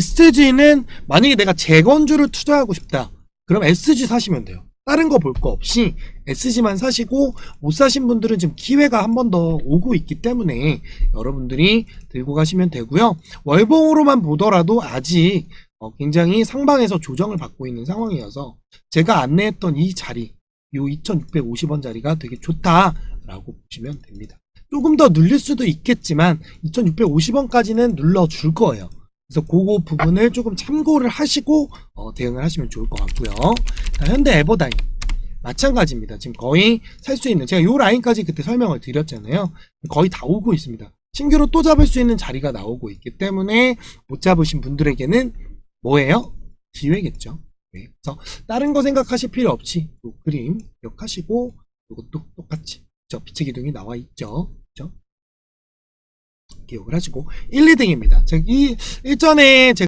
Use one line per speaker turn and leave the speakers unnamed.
SG는 만약에 내가 재건주를 투자하고 싶다. 그럼 SG 사시면 돼요. 다른 거 볼 거 없이 SG만 사시고 못 사신 분들은 지금 기회가 한 번 더 오고 있기 때문에 여러분들이 들고 가시면 되고요. 월봉으로만 보더라도 아직 어, 굉장히 상방에서 조정을 받고 있는 상황이어서 제가 안내했던 이 자리, 요 2650원 자리가 되게 좋다라고 보시면 됩니다. 조금 더 눌릴 수도 있겠지만 2650원까지는 눌러 줄 거예요. 그래서 그거 부분을 조금 참고를 하시고 어, 대응을 하시면 좋을 것 같고요. 자, 현대 에버다임 마찬가지입니다. 지금 거의 살 수 있는 제가 요 라인까지 그때 설명을 드렸잖아요. 거의 다 오고 있습니다. 신규로 또 잡을 수 있는 자리가 나오고 있기 때문에 못 잡으신 분들에게는 뭐예요? 기회겠죠. 네. 그래서 다른 거 생각하실 필요 없이 요 그림 기억하시고 이것도 똑같이 저 빛의 기둥이 나와 있죠. 기억을 하시고 1, 2등입니다. 이 일전에 제가